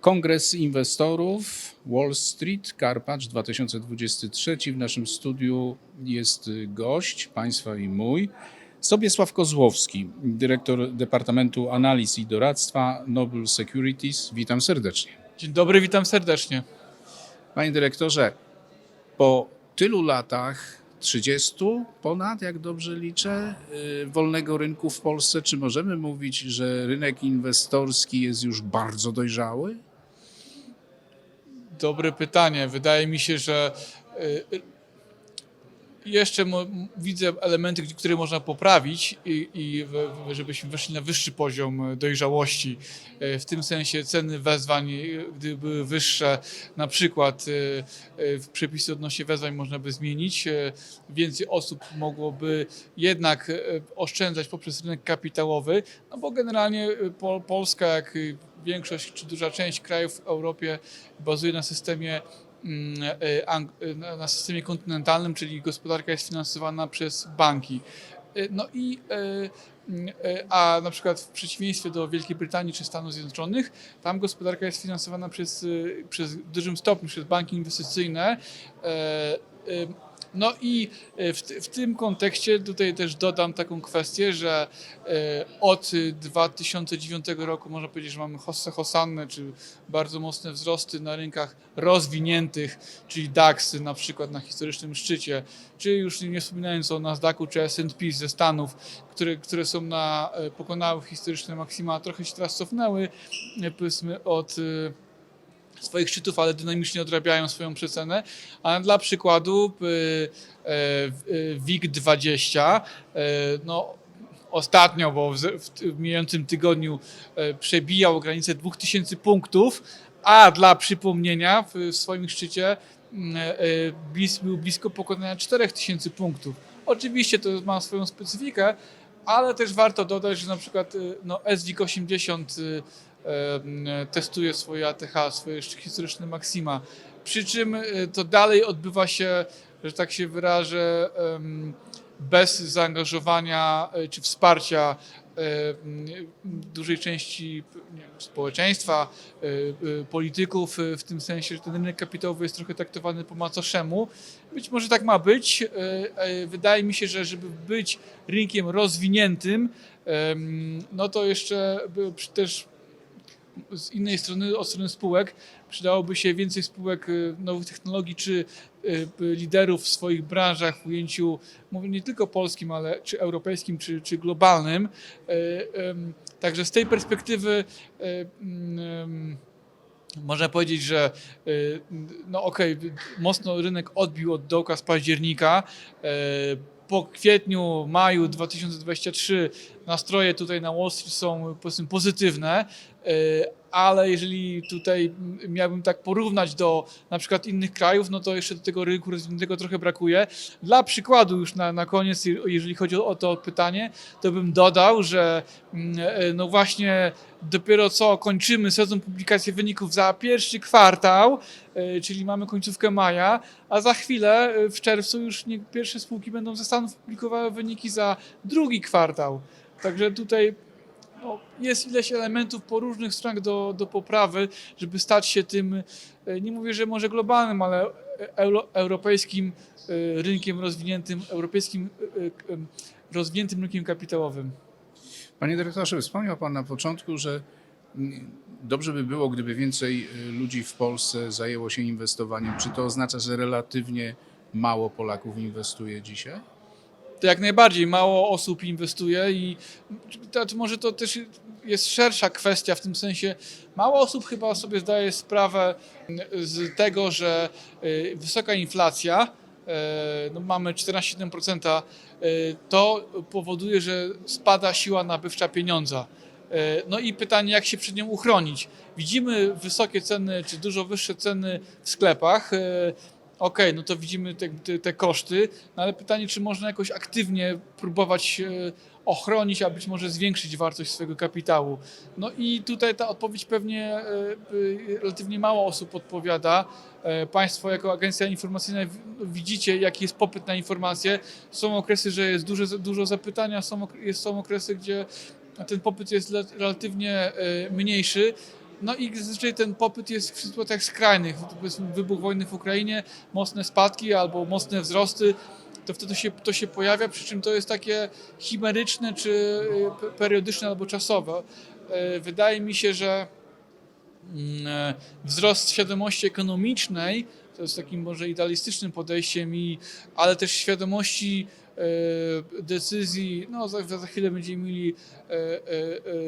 Kongres Inwestorów Wall Street Karpacz 2023. W naszym studiu jest gość Państwa i mój. Sobiesław Kozłowski, dyrektor Departamentu Analiz i Doradztwa Noble Securities. Witam serdecznie. Dzień dobry, witam serdecznie. Panie dyrektorze, po tylu latach, 30 ponad, jak dobrze liczę, yy, wolnego rynku w Polsce, czy możemy mówić, że rynek inwestorski jest już bardzo dojrzały? Dobre pytanie. Wydaje mi się, że y, jeszcze widzę elementy, które można poprawić i, i żebyśmy weszli na wyższy poziom dojrzałości. Y, W tym sensie ceny wezwań, y, gdy były wyższe, na przykład w przepisy odnośnie wezwań można by zmienić. Więcej osób mogłoby jednak oszczędzać poprzez rynek kapitałowy, no bo generalnie Pol- Polska, jak większość czy duża część krajów w Europie bazuje na systemie na systemie kontynentalnym, czyli gospodarka jest finansowana przez banki. Y, No i mm, y, a na przykład w przeciwieństwie do Wielkiej Brytanii czy Stanów Zjednoczonych, tam gospodarka jest finansowana przez, przez w dużym stopniu przez banki inwestycyjne. No i y, w, w tym kontekście tutaj też dodam taką kwestię, że y, od y, 2009 roku można powiedzieć, że mamy hosse hosanne, czy bardzo mocne wzrosty na rynkach rozwiniętych, czyli DAX na przykład na historycznym szczycie, czy już nie wspominając o Nasdaqu czy S&P ze Stanów, które, które są na, e, pokonały historyczne maksima, trochę się teraz cofnęły, e, powiedzmy od e, swoich szczytów, ale dynamicznie odrabiają swoją przecenę. A dla przykładu y, e, y, WIG20, e, no ostatnio, bo w, w, mijającym tygodniu przebijał granicę 2000 punktów, a dla przypomnienia w, w swoim szczycie był blisko pokonania 4000 punktów. Oczywiście to ma swoją specyfikę, ale też warto dodać, że na przykład y, no, SWIG 80 y, em, testuje swoje ATH, swoje historyczne maksima. Przy czym y, to dalej odbywa się, że tak się wyrażę, bez zaangażowania y, czy wsparcia dużej części społeczeństwa, y, polityków, w tym sensie, że ten rynek kapitałowy jest trochę traktowany po macoszemu. Być może tak ma być. Wydaje mi się, że żeby być rynkiem rozwiniętym, no to jeszcze też z innej strony, od strony spółek, przydałoby się więcej spółek y, nowych technologii czy y, liderów w swoich branżach w ujęciu, mówię nie tylko polskim, ale czy europejskim, czy, czy globalnym. Y, Także z tej perspektywy można powiedzieć, że no okej, mocno rynek odbił od dołka z października. Po kwietniu, maju 2023 nastroje tutaj na Wall Street są pozytywne, y, ale jeżeli tutaj miałbym tak porównać do na przykład innych krajów, no to jeszcze do tego rynku rozwiniętego trochę brakuje. Dla przykładu już na, na koniec, jeżeli chodzi o to pytanie, to bym dodał, że mm, e, no właśnie dopiero co kończymy sezon publikacji wyników za pierwszy kwartał, e, czyli mamy końcówkę maja, a za chwilę e, w czerwcu już nie, pierwsze spółki będą ze Stanów publikowały wyniki za drugi kwartał. Także tutaj no, jest ileś elementów po różnych stronach do, do poprawy, żeby stać się tym, e, nie mówię, że może globalnym, ale euro, europejskim e, rynkiem rozwiniętym, europejskim e, rozwiniętym rynkiem kapitałowym. Panie dyrektorze, wspomniał Pan na początku, że dobrze by było, gdyby więcej ludzi w Polsce zajęło się inwestowaniem. Czy to oznacza, że relatywnie mało Polaków inwestuje dzisiaj? To jak najbardziej mało osób inwestuje i to, to może to też jest szersza kwestia w tym sensie. Mało osób chyba sobie zdaje sprawę z tego, że y, wysoka inflacja, y, no mamy 14,7%, y, to powoduje, że spada siła nabywcza pieniądza. No i pytanie, jak się przed nią uchronić. Widzimy wysokie ceny, czy dużo wyższe ceny w sklepach. Okej, no to widzimy te, te, te koszty, no ale pytanie, czy można jakoś aktywnie próbować e, ochronić, a być może zwiększyć wartość swojego kapitału. No i tutaj ta odpowiedź pewnie e, e, relatywnie mało osób odpowiada. Państwo jako agencja informacyjna widzicie, jaki jest popyt na informacje. Są okresy, że jest dużo, zapytania, są, są okresy, gdzie ten popyt jest relatywnie mniejszy. No i zazwyczaj ten popyt jest w sytuacjach skrajnych, powiedzmy wybuch wojny w Ukrainie, mocne spadki albo mocne wzrosty, to wtedy się, to się pojawia, przy czym to jest takie chimeryczne czy y, pe- periodyczne albo czasowe. E, Wydaje mi się, że mm, e, wzrost świadomości ekonomicznej, to jest takim może idealistycznym podejściem, i, ale też świadomości decyzji, no za, za chwilę będziemy mieli e, e,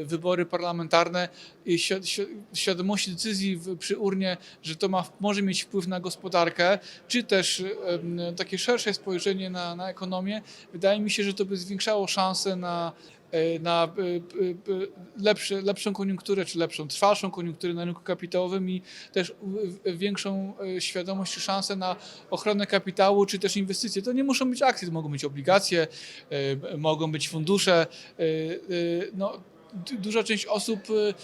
e, wybory parlamentarne i świ- świ- świadomości decyzji przy urnie, że to ma, może mieć wpływ na gospodarkę, czy też takie szersze spojrzenie na, na ekonomię, wydaje mi się, że to by zwiększało szanse na, e, na e, e, e, lepsze, lepszą koniunkturę, czy lepszą, trwalszą koniunkturę na rynku kapitałowym i też większą e, świadomość czy szansę na ochronę kapitału, czy też inwestycje. To nie muszą być akcje, to mogą być obligacje, e, mogą być fundusze. e, e, No, du- duża część osób e,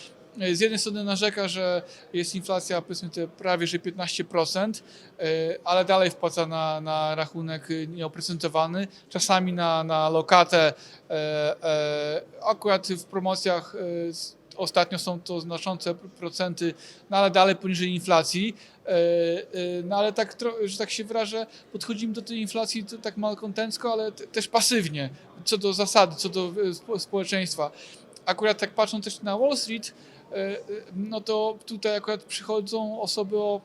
z jednej strony narzeka, że jest inflacja powiedzmy te prawie że 15%, e, ale dalej wpłaca na, na rachunek e, nieoprocentowany, czasami na, na lokatę. e, e, Akurat w promocjach e, ostatnio są to znaczące pr- procenty, no ale dalej poniżej inflacji. E, e, No ale tak, że tak się wyrażę, podchodzimy do tej inflacji tak malkontencko, ale te- też pasywnie, co do zasady, co do e, spo- społeczeństwa. Akurat tak patrząc też na Wall Street, e, e, no to tutaj akurat przychodzą osoby o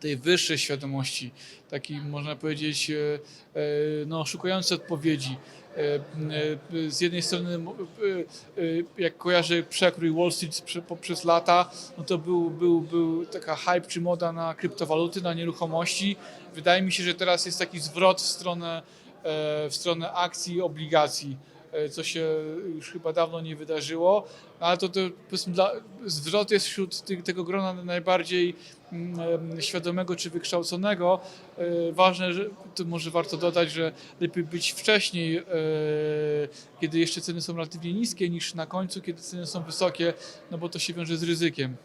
tej wyższej świadomości, taki można powiedzieć, e, e, no, szukające odpowiedzi. E, e, Z jednej strony, e, e, jak kojarzę przekrój Wall Street prze- poprzez lata, no to był, był, był taka hype czy moda na kryptowaluty, na nieruchomości. Wydaje mi się, że teraz jest taki zwrot w stronę, e, w stronę akcji, obligacji, e, co się już chyba dawno nie wydarzyło, ale to, to dla, zwrot jest wśród tych, tego grona najbardziej mm, świadomego czy wykształconego. E, Ważne, że to może warto dodać, że lepiej być wcześniej, e, kiedy jeszcze ceny są relatywnie niskie, niż na końcu, kiedy ceny są wysokie, no bo to się wiąże z ryzykiem.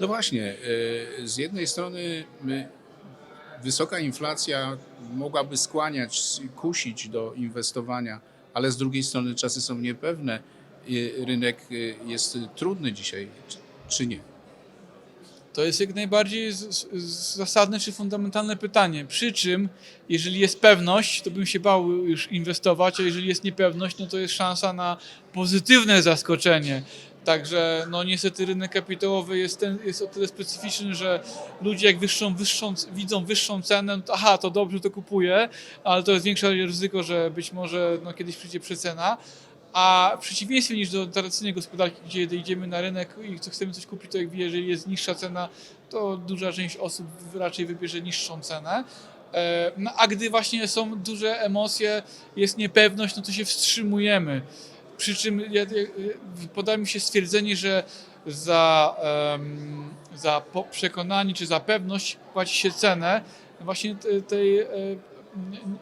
No właśnie, e, z jednej strony my, wysoka inflacja mogłaby skłaniać, kusić do inwestowania, ale z drugiej strony czasy są niepewne. Rynek e, jest trudny dzisiaj, czy- nie? To jest jak najbardziej zasadne czy fundamentalne pytanie. Przy czym, jeżeli jest pewność, to bym się bał już inwestować, a jeżeli jest niepewność, no to jest szansa na pozytywne zaskoczenie. Także no niestety rynek kapitałowy jest, ten, jest o tyle specyficzny, że ludzie jak wyższą, wyższą, widzą wyższą cenę, no to aha, to dobrze, to kupuję, ale to jest większe ryzyko, że być może no, kiedyś przyjdzie przecena. A w przeciwieństwie niż do tradycyjnej gospodarki, gdzie idziemy na rynek i chcemy coś kupić, to jak jeżeli jest niższa cena, to duża część osób raczej wybierze niższą cenę. E, No, a gdy właśnie są duże emocje, jest niepewność, no to się wstrzymujemy. Przy czym ja, ja, poda mi się stwierdzenie, że za, em, za przekonanie czy za pewność płaci się cenę właśnie te- tej. e, m, m,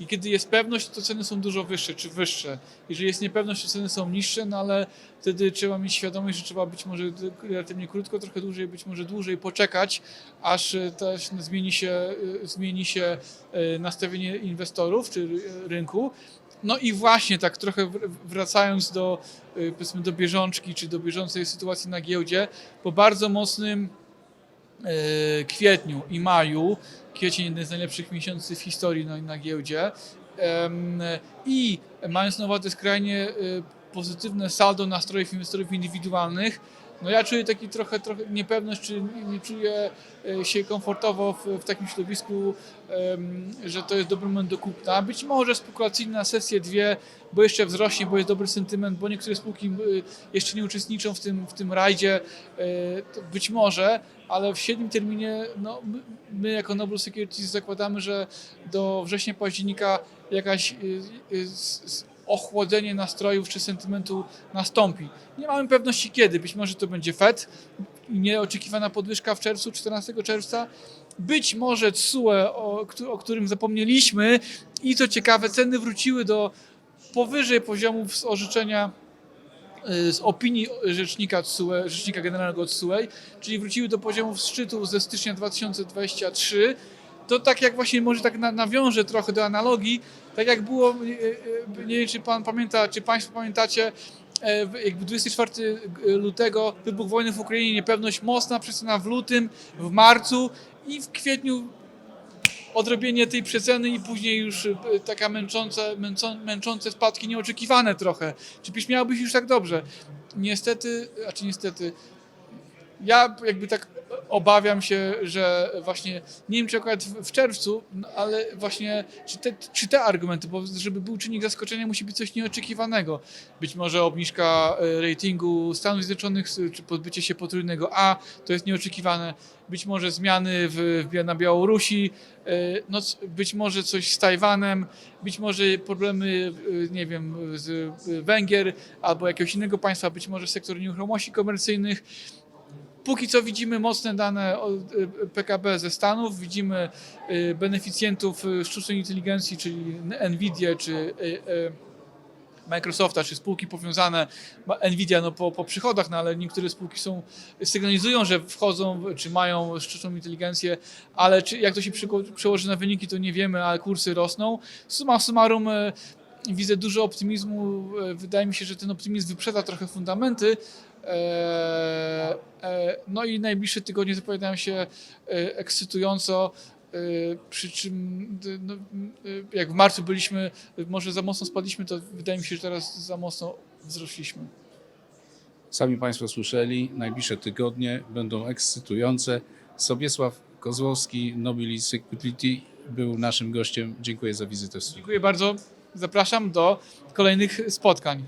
i kiedy jest pewność, to ceny są dużo wyższe czy wyższe. Jeżeli jest niepewność, to ceny są niższe, no ale wtedy trzeba mieć świadomość, że trzeba być może relatywnie krótko, trochę dłużej, być może dłużej poczekać, aż e, też zmieni się, e, zmieni się e, nastawienie inwestorów czy e, rynku. No i właśnie tak trochę wr- wracając do, e, powiedzmy, do bieżączki czy do bieżącej sytuacji na giełdzie, po bardzo mocnym e, kwietniu i maju, kwiecień jeden z najlepszych miesięcy w historii na, giełdzie i mając na uwadze skrajnie e, pozytywne saldo nastrojów inwestorów indywidualnych, no ja czuję taki trochę, trochę niepewność, czy nie, czuję e, się komfortowo w, w takim środowisku, że to jest dobry moment do kupna. Być może spekulacyjnie na sesję dwie, bo jeszcze wzrośnie, bo jest dobry sentyment, bo niektóre spółki e, jeszcze nie uczestniczą w tym, w tym rajdzie, e, być może, ale w średnim terminie no, my, my jako Noble Securities zakładamy, że do września, października jakaś ochłodzenie nastrojów czy sentymentu nastąpi. Nie mamy pewności kiedy. Być może to będzie FED, nieoczekiwana podwyżka w czerwcu, 14 czerwca. Być może TSUE, o, o którym zapomnieliśmy i co ciekawe, ceny wróciły do powyżej poziomów z orzeczenia y, z opinii rzecznika TSUE, rzecznika generalnego TSUE, czyli wróciły do poziomów szczytu ze stycznia 2023, to tak jak właśnie może tak na- nawiążę trochę do analogii, tak jak było, y, y, nie wiem czy pan pamięta, czy państwo pamiętacie, e, jakby 24 lutego, wybuch wojny w Ukrainie, niepewność mocna, przecena w lutym, w marcu i w kwietniu odrobienie tej przeceny i później już e, taka męczące, męczą, męczące spadki nieoczekiwane trochę. Czy byś miałbyś już tak dobrze? Niestety, a czy niestety, ja jakby tak obawiam się, że właśnie, nie wiem czy akurat w, czerwcu, no, ale właśnie czy te, czy te argumenty, bo żeby był czynnik zaskoczenia musi być coś nieoczekiwanego. Być może obniżka e, ratingu Stanów Zjednoczonych, czy pozbycie się potrójnego A, to jest nieoczekiwane. Być może zmiany w, na Białorusi, e, no, być może coś z Tajwanem, być może problemy, e, nie wiem, z Węgier albo jakiegoś innego państwa, być może sektor nieruchomości komercyjnych. Póki co widzimy mocne dane y, PKB ze Stanów, widzimy y, beneficjentów y, sztucznej inteligencji, czyli Nvidia czy Microsofta, czy spółki powiązane, Nvidia no po, po przychodach, no ale niektóre spółki są, sygnalizują, że wchodzą, czy mają sztuczną inteligencję, ale czy, jak to się przełoży na wyniki, to nie wiemy, ale kursy rosną. Summa summarum widzę dużo optymizmu, wydaje mi się, że ten optymizm wyprzedza trochę fundamenty, No i najbliższe tygodnie zapowiadają się e, ekscytująco. e, Przy czym, no, e, jak w marcu byliśmy, e, może za mocno spadliśmy, to wydaje mi się, że teraz za mocno wzrośliśmy. Sami Państwo słyszeli, najbliższe tygodnie będą ekscytujące. Sobiesław Kozłowski, Nobili Security był naszym gościem. Dziękuję za wizytę w studiu. Dziękuję bardzo. Zapraszam do kolejnych spotkań.